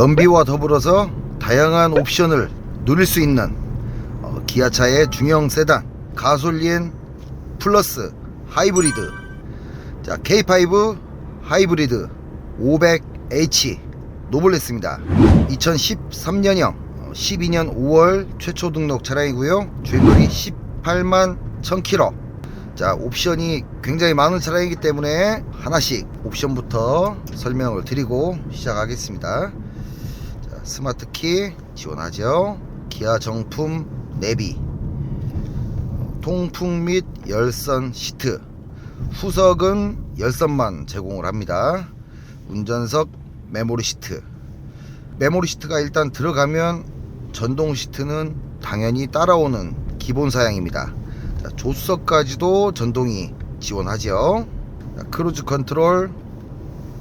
연비와 더불어서 다양한 옵션을 누릴 수 있는 어, 기아차의 중형 세단 가솔린 플러스 하이브리드. 자 K5 하이브리드 500H 노블레스입니다. 2013년형 12년 5월 최초 등록 차량이고요. 주행거리 18만 1000km 자 옵션이 굉장히 많은 차량이기 때문에 하나씩 옵션부터 설명을 드리고 시작하겠습니다. 자, 스마트키 지원하죠. 기아 정품 내비. 통풍 및 열선 시트. 후석은 열선만 제공을 합니다. 운전석 메모리 시트. 메모리 시트가 일단 들어가면 전동 시트는 당연히 따라오는 기본 사양입니다. 자, 조수석까지도 전동이 지원하죠. 자, 크루즈 컨트롤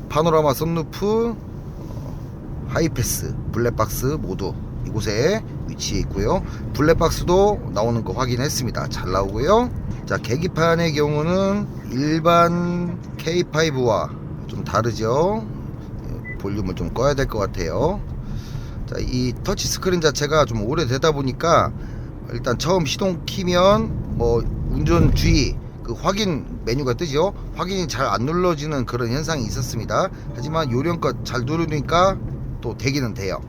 파노라마 선루프 어, 하이패스 블랙박스 모두 이곳에 위치해 있고요. 블랙박스도 나오는 거 확인했습니다. 잘 나오고요. 자 계기판의 경우는 일반 K5와 좀 다르죠. 예, 볼륨을 좀 꺼야 될 것 같아요. 자, 이 터치 스크린 자체가 좀 오래되다 보니까 일단 처음 시동 키면 뭐 운전 주의 그 확인 메뉴가 뜨죠. 확인이 잘 안 눌러지는 그런 현상이 있었습니다. 하지만 요령껏 잘 누르니까 또 되기는 돼요.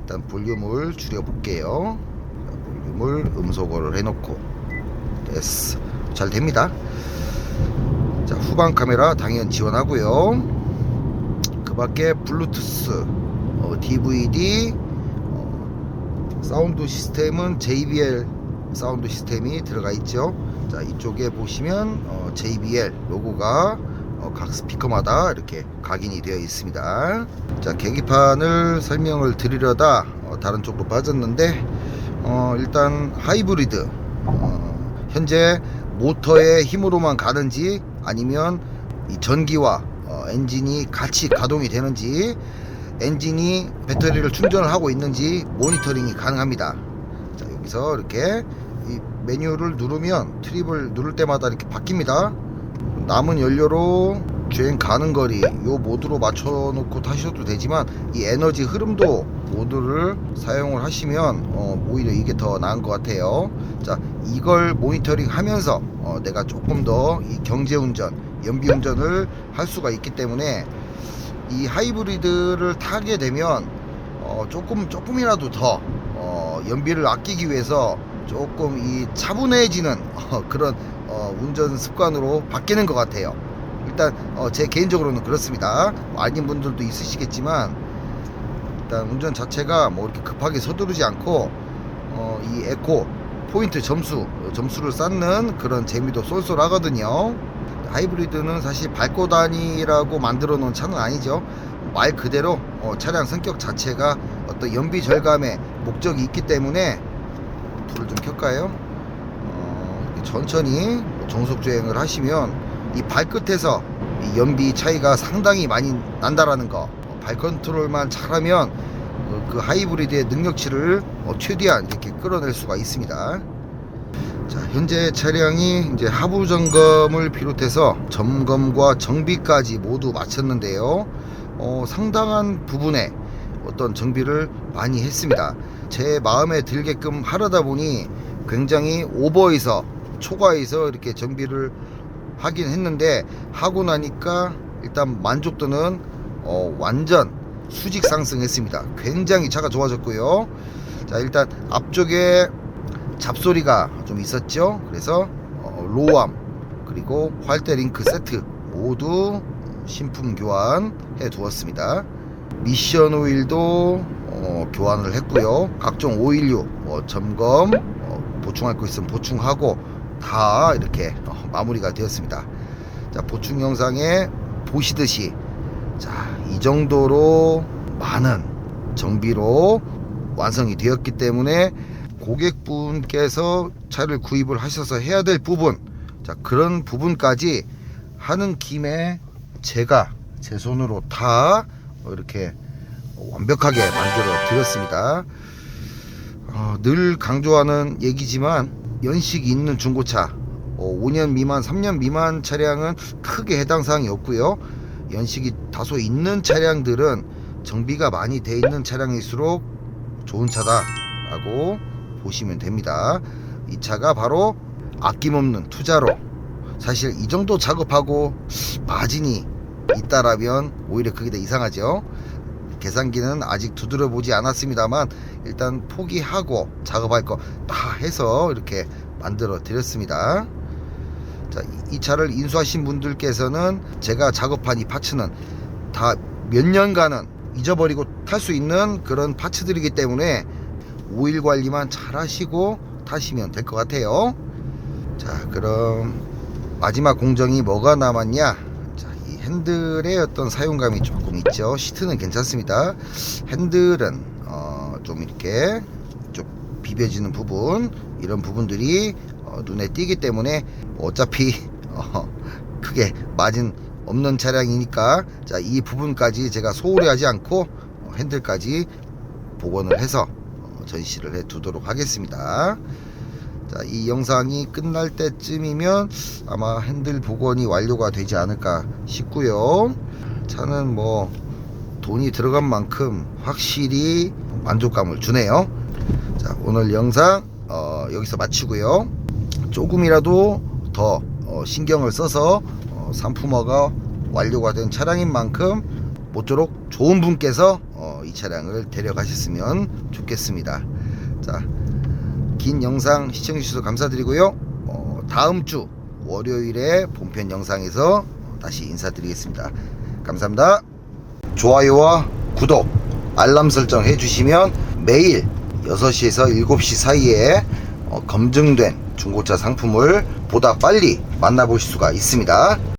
일단 볼륨을 줄여 볼게요. 볼륨을 음소거를 해놓고. 됐어. 잘 됩니다. 자 후방 카메라 당연 지원하고요. 그 밖에 블루투스 어, DVD 어, 사운드 시스템은 JBL 사운드 시스템이 들어가 있죠. 자 이쪽에 보시면 어, JBL 로고가 어, 각 스피커마다 이렇게 각인이 되어 있습니다 자 계기판을 설명을 드리려다 어, 다른 쪽으로 빠졌는데 어, 일단 하이브리드 어, 현재 모터의 힘으로만 가는지 아니면 이 전기와 어, 엔진이 같이 가동이 되는지 엔진이 배터리를 충전을 하고 있는지 모니터링이 가능합니다. 자, 여기서 이렇게 이 메뉴를 누르면 트립을 누를 때마다 이렇게 바뀝니다. 남은 연료로 주행 가는 거리 요 모드로 맞춰 놓고 타셔도 되지만 이 에너지 흐름도 모드를 사용을 하시면 어, 오히려 이게 더 나은 것 같아요. 자, 이걸 모니터링 하면서 어, 내가 조금 더 이 경제 운전, 연비 운전을 할 수가 있기 때문에 이 하이브리드를 타게 되면 어, 조금 조금이라도 더 어, 연비를 아끼기 위해서 조금 이 차분해지는 어, 그런 어, 운전 습관으로 바뀌는 것 같아요. 일단 어, 제 개인적으로는 그렇습니다. 뭐 아닌 분들도 있으시겠지만 일단 운전 자체가 뭐 이렇게 급하게 서두르지 않고 어, 이 에코 포인트 점수 어, 점수를 쌓는 그런 재미도 쏠쏠하거든요. 하이브리드는 사실 밟고 다니라고 만들어 놓은 차는 아니죠. 말 그대로 어, 차량 성격 자체가 어떤 연비 절감의 목적이 있기 때문에 불을 좀 켤까요? 천천히 뭐 정속 주행을 하시면 이 발끝에서 이 연비 차이가 상당히 많이 난다라는 거. 어, 발 컨트롤만 잘하면 그, 그 하이브리드의 능력치를 어, 최대한 이렇게 끌어낼 수가 있습니다. 자, 현재 차량이 이제 하부 점검을 비롯해서 점검과 정비까지 모두 마쳤는데요. 어, 상당한 부분에 어떤 정비를 많이 했습니다. 제 마음에 들게끔 하려다 보니 굉장히 오버해서 초과해서 이렇게 정비를 하긴 했는데 하고 나니까 일단 만족도는 어, 완전 수직 상승했습니다. 굉장히 차가 좋아졌고요. 자 일단 앞쪽에 잡소리가 좀 있었죠. 그래서 어, 로암 그리고 활대 링크 세트 모두 신품 교환해 두었습니다. 미션 오일도 어, 교환을 했고요. 각종 오일류 어, 점검 어, 보충할 거 있으면 보충하고 다 이렇게 어, 마무리가 되었습니다. 자 보충 영상에 보시듯이 자 이 정도로 많은 정비로 완성이 되었기 때문에 고객분께서 차를 구입을 하셔서 해야 될 부분 자 그런 부분까지 하는 김에 제가 제 손으로 다 이렇게 완벽하게 만들어 드렸습니다 어, 늘 강조하는 얘기지만 연식이 있는 중고차 어, 5년 미만 3년 미만 차량은 크게 해당 사항이 없고요 연식이 다소 있는 차량들은 정비가 많이 돼 있는 차량일수록 좋은 차다 라고 보시면 됩니다. 이 차가 바로 아낌없는 투자로 사실 이 정도 작업하고 마진이 있다라면 오히려 그게 더 이상하죠. 계산기는 아직 두드려 보지 않았습니다만 일단 포기하고 작업할 거 다 해서 이렇게 만들어 드렸습니다. 자, 이- 이 차를 인수하신 분들께서는 제가 작업한 이 파츠는 다 몇 년간은 잊어버리고 탈 수 있는 그런 파츠들이기 때문에 오일 관리만 잘 하시고 타시면 될 것 같아요. 자, 그럼 마지막 공정이 뭐가 남았냐? 핸들의 어떤 사용감이 조금 있죠. 시트는 괜찮습니다. 핸들은 어, 좀 이렇게 좀 비벼지는 부분 이런 부분들이 어, 눈에 띄기 때문에 어차피 어, 크게 마진 없는 차량이니까 자, 이 부분까지 제가 소홀히 하지 않고 어, 핸들까지 복원을 해서 어, 전시를 해 두도록 하겠습니다. 자, 이 영상이 끝날 때쯤이면 아마 핸들 복원이 완료가 되지 않을까 싶고요. 차는 뭐 돈이 들어간 만큼 확실히 만족감을 주네요. 자, 오늘 영상 어, 여기서 마치고요. 조금이라도 더 어, 신경을 써서 어, 산품화가 완료가 된 차량인 만큼 모쪼록 좋은 분께서 어, 이 차량을 데려가셨으면 좋겠습니다. 자, 긴 영상 시청해 주셔서 감사드리고요. 어, 다음 주 월요일에 본편 영상에서 다시 인사드리겠습니다. 감사합니다. 좋아요와 구독, 알람 설정 해주시면 매일 6시에서 7시 사이에 어, 검증된 중고차 상품을 보다 빨리 만나보실 수가 있습니다.